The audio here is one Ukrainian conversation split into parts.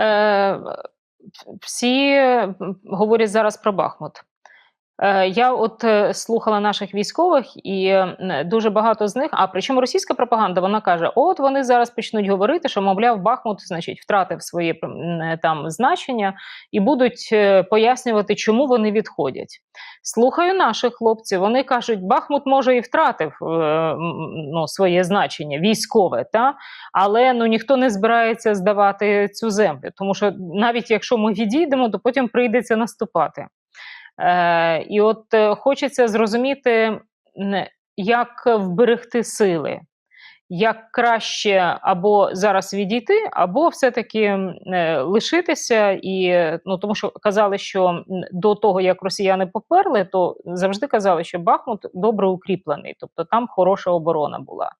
Е, всі говорять зараз про Бахмут. Е, Я от е, слухала наших військових, і дуже багато з них, а причому російська пропаганда, вона каже: от вони зараз почнуть говорити, що мовляв, Бахмут, значить, втратив своє е, там значення, і будуть е, пояснювати, чому вони відходять. Слухаю наших хлопців, вони кажуть, Бахмут може і втратив е, ну, своє значення військове, та але ну ніхто не збирається здавати цю землю, тому що навіть якщо ми відійдемо, то потім прийдеться наступати. Е, і от е, хочеться зрозуміти, як вберегти сили, як краще або зараз відійти, або все-таки е, лишитися. І, ну, тому що казали, що до того, як росіяни поперли, то завжди казали, що Бахмут добре укріплений, тобто там хороша оборона була.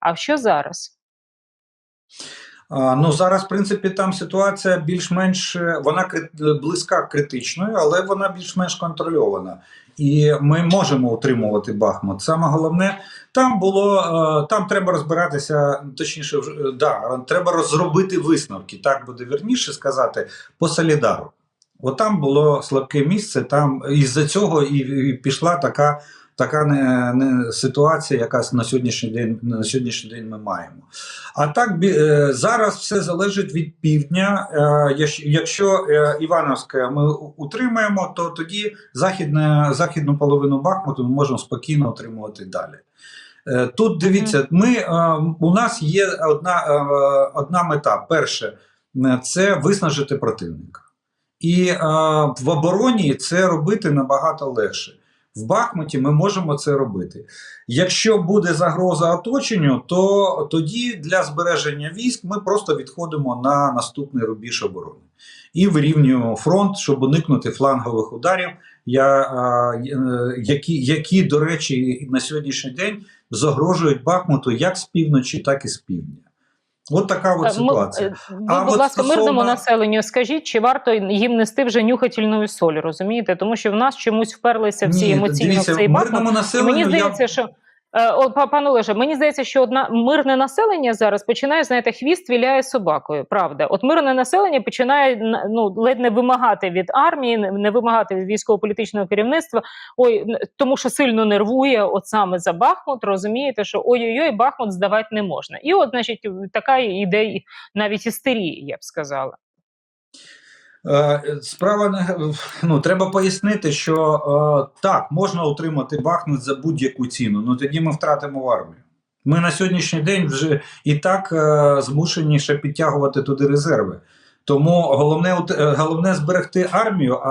А що зараз? Ну зараз, в принципі, там ситуація більш-менш е, вона близька критичною, але вона більш-менш контрольована. І ми можемо утримувати Бахмут. Саме головне, там було е, там треба розбиратися, точніше, е, да, треба розробити висновки. Так буде вірніше сказати, по солідару. От там було слабке місце. Там із-за цього і, і пішла така. Така не, не ситуація, яка на сьогоднішній день на сьогоднішній день ми маємо. А так бі- е, зараз все залежить від півдня. Е, Якщо е, Івановське ми утримаємо, то тоді західне, західну половину Бахмуту ми можемо спокійно отримувати далі. Тут дивіться, ми, у нас є одна, одна мета. Перше, це виснажити противника. І в обороні це робити набагато легше. В Бахмуті ми можемо це робити. Якщо буде загроза оточенню, то тоді для збереження військ ми просто відходимо на наступний рубіж оборони і вирівнюємо фронт, щоб уникнути флангових ударів, я, е, які, які, до речі, на сьогоднішній день загрожують Бахмуту як з півночі, так і з півдня. От така от ситуація. ми- е, А будь от ласка, стосовно- мирному населенню скажіть, чи варто їм нести вже нюхательну соль, розумієте? Тому що в нас чомусь вперлися всі Ні, емоційно дивіться, в цей бак. мирному І населенню мені я здається, що е, о, пане Олеже, мені здається, що одна мирне населення зараз починає, знаєте, хвіст віляє собакою. Правда, от мирне населення починає ну ледь не вимагати від армії, не- вимагати від військово-політичного керівництва. Ой, тому що сильно нервує, от саме за Бахмут. Розумієте, що ой-ой-ой, Бахмут здавати не можна. І от, значить, така іде і навіть істерія, я б сказала. Е, Справа не ну треба пояснити, що е, так можна утримати Бахмут за будь-яку ціну. Ну тоді ми втратимо армію. Ми на сьогоднішній день вже і так е, змушені ще підтягувати туди резерви. Тому головне головне зберегти армію, а,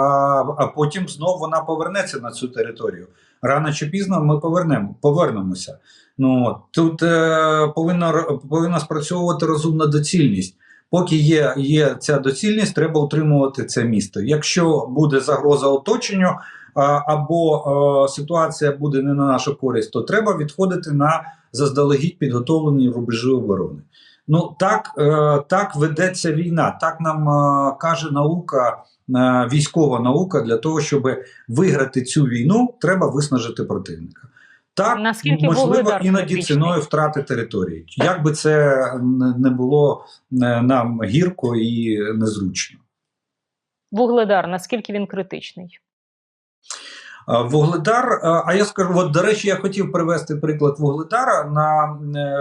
а потім знову вона повернеться на цю територію. Рано чи пізно ми повернемо, повернемося. Ну тут е, повинна повинна спрацьовувати розумна доцільність. Поки є, є ця доцільність, треба утримувати це місто. Якщо буде загроза оточенню або е, ситуація буде не на нашу користь, то треба відходити на заздалегідь підготовлені рубежі оборони. Ну так, е, так ведеться війна. Так нам е, каже наука, е, військова наука, для того, щоб виграти цю війну, треба виснажити противника. Так, Наскільки можливо, іноді ціною втрати території. Як би це не- було е, нам гірко і незручно. Вугледар, наскільки він критичний? Вугледар, а а я скажу, от до речі, я хотів привести приклад Вугледара на е,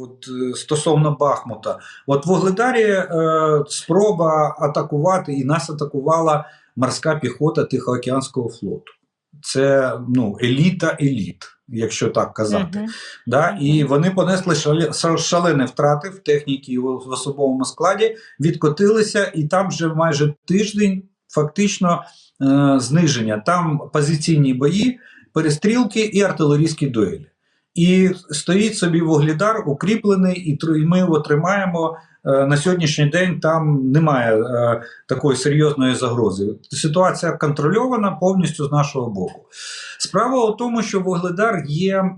от, е, стосовно Бахмута. От в Вугледарі е, спроба атакувати і нас атакувала морська піхота Тихоокеанського флоту. Це ну, еліта еліт, якщо так казати. Мгм. Да? І вони понесли шале- шалені втрати в техніці в в особовому складі, відкотилися, і там вже майже тиждень фактично е, зниження. Там позиційні бої, перестрілки і артилерійські дуелі. І стоїть собі вугледар укріплений, і ми його тримаємо. Е, На сьогоднішній день там немає е, такої серйозної загрози. Ситуація контрольована повністю з нашого боку. Справа у тому, що Вугледар є е,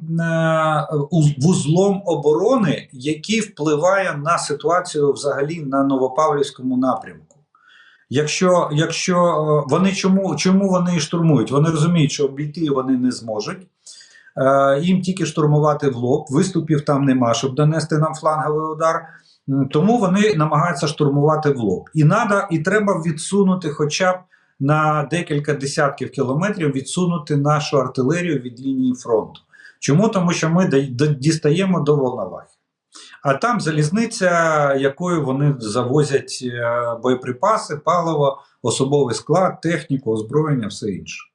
вузлом оборони, який впливає на ситуацію взагалі на Новопавлівському напрямку. Якщо, якщо вони чому, чому вони штурмують? Вони розуміють, що обійти вони не зможуть. Їм тільки штурмувати в лоб, виступів там нема, щоб донести нам фланговий удар. Тому вони намагаються штурмувати в лоб. І надо, і треба відсунути хоча б на декілька десятків кілометрів відсунути нашу артилерію від лінії фронту. Чому? Тому що ми дістаємо до Волновахи. А там залізниця, якою вони завозять е, боєприпаси, паливо, особовий склад, техніку, озброєння, все інше.